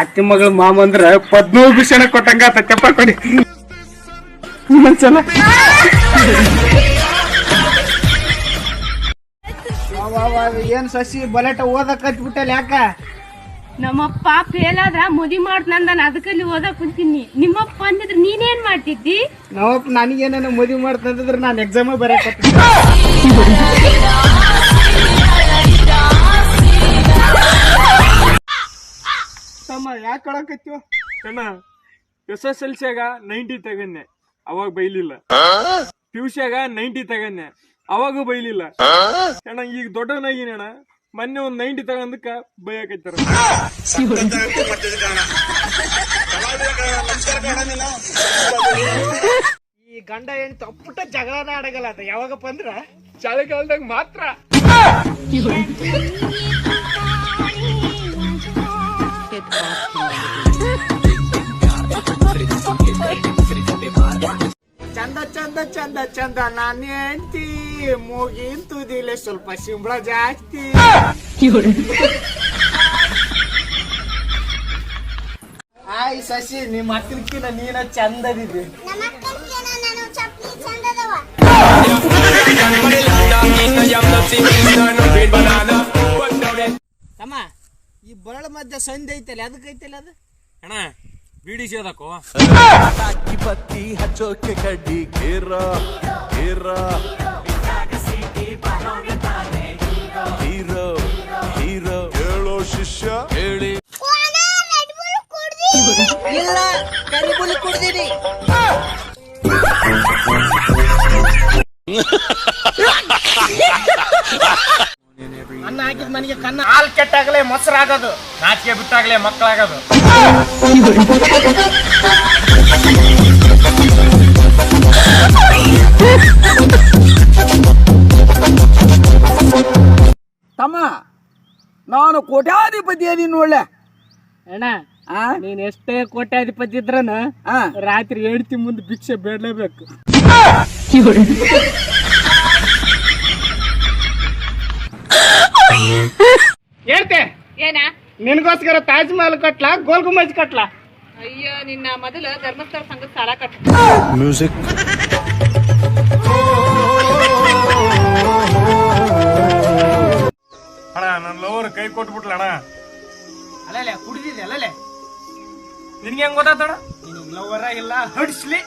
ಅತ್ತಿ ಮಗಳ ಮಾಮ ಅಂದ್ರ ಪದ್ಮೂ ಭೂಷಣ ಕೊಟ್ಟಂಗ ಆತ ಚಪ್ಪ ಕೊಡಿ. ಮನ್ಸಲ್ಲ ಏನ್ ಸಸಿ ಬಲೆಟ ಓದಕ್ ಹಚ್ಬಿಟ್ಟಲ್ಲ ಯಾಕ? ನಮ್ಮಪ್ಪ ಫೇಲ್ ಆದ್ರ ಮದಿ ಮಾಡ್ತಂದ ಅದಕ್ಕಲ್ಲಿ ಓದಕ್ ಕುಂತೀನಿ. ನಿಮ್ಮಪ್ಪ ಅಂದಿದ್ರೆ ನೀನೇನ್ ಮಾಡ್ತಿದ್ದಿ? ನಮ್ಮಪ್ಪ ನನಗೇನ ಮದುವೆ ಮಾಡ್ತಂದ್ರೆ ನಾನು ಎಕ್ಸಾಮ್ ಬರಕ್ ಯಾಕೆ ಕೊಡಕತ್ತೀವ ಅಣ್ಣ ಎಸ್ ಎಸ್ ಎಲ್ ಸಿಯಾಗ ನೈಂಟಿ ತಗನ್ನೆ ಅವಾಗ ಬೈಲಿಲ್ಲ. ಪಿ ಯು ಸಿಯಾಗ ನೈಂಟಿ ತಗನ್ನೆ ಅವಾಗೂ ಬೈಲಿಲ್ಲ. ಅಣ್ಣ ಈಗ ದೊಡ್ಡವನಾಗಿನಣ್ಣ ಮೊನ್ನೆ ಒಂದ್ ನೈಂಟಿ ತಗೊಂಡಕ್ಕ ಬೈಯಾಕೈತಾರ ಈ ಗಂಡ ಏನ್ ತಪ್ಪುಟ ಜಗಳನ ಆಡಗಲ್ಲ ಅದ ಯಾವಾಗಪ್ಪ ಅಂದ್ರ ಚಳಿಗಾಲದಾಗ ಮಾತ್ರ. ಚಂದ ಚಂದ ಚಂದ ಚಂದ. ನಾನು ಹೆಂಡತಿ. ಮೂಗಿನ್ ತುದಿಲೆ ಸ್ವಲ್ಪ ಸಿಂಬಳ ಜಾಸ್ತಿ. ಆಯ್ ಸಸಿ ನಿಮ್ಮ ಹತ್ತಿರಕ್ಕಿನ ನೀನ ಚಂದದಿದೆ. ಈ ಬರಳ ಮಧ್ಯ ಸಂಧಿ ಐತಲ್ಲ ಅದಕ್ಕೆ ಐತಲ್ಲ ಅದು? ಅಣ್ಣ ಬಿಡಿ ಸೇದಕ್ಕೋ? ಅಕ್ಕಿ ಬತ್ತಿ ಹಚ್ಚೋಕೆ ಕಡ್ಡಿ ಕೇರ ಕೇರ ಹೀರೋ ಹೀರೋ. ಹೇಳೋ ಶಿಷ್ಯ ಹೇಳಿ. ಇಲ್ಲ ಕರಿಬುಲಿ ಕುಡ್ದೀನಿ. ಹಾಕಿದ ಮನೆಗೆ ಕನ್ನ ಹಾಲ್ ಕೆಟ್ಟಾಗಲೇ ಮೊಸರಾಗೋದು ನಾಚಿಕೆ ಬಿಟ್ಟಾಗಲೇ ಮಕ್ಕಳಾಗೋದು. ತಮ್ಮ ನಾನು ಕೋಟ್ಯಾಧಿಪತಿ ಅದೀನಿ ಒಳ್ಳೆ. ಅಣ್ಣ ಆ? ನೀನ್ ಎಷ್ಟೇ ಕೋಟ್ಯಾಧಿಪತಿ ಇದ್ರನ ಆ? ರಾತ್ರಿ ಹೇಳ್ತಿ ಮುಂದೆ ಭಿಕ್ಷೆ ಬೇಡಲೇಬೇಕು ಹೇಳ್ತೆ ಏನ ನಿನಗೋಸ್ಕರ ತಾಜ್ ಮಹಲ್ ಕಟ್ಲಾ ಗೋಲ್ ಗುಂಬಜ್ ಕಟ್ಲಾ? ಅಯ್ಯೋ ನಿನ್ನ ಮೊದಲು ಧರ್ಮಸ್ಥಳ ಸಂಘದ ಸಾಲ ಕಟ್ಟ ಮ್ಯೂಸಿಕ್ ಅಣ್ಣ ನನ್ ಲವರ್ ಕೈ ಕೊಟ್ಬಿಟ್ಲ ಅಣ್ಣ ಅಲ್ಲೇ ಕುಡಿದಿದೆ ಅಲ್ಲೇ ನಿನ್ಗೆ ಹೆಂಗ್ ಗೊತ್ತಾತಣ ನಿನಗೆ ಲವರ ಇಲ್ಲ ಹಡ್ಸ್ಲಿ.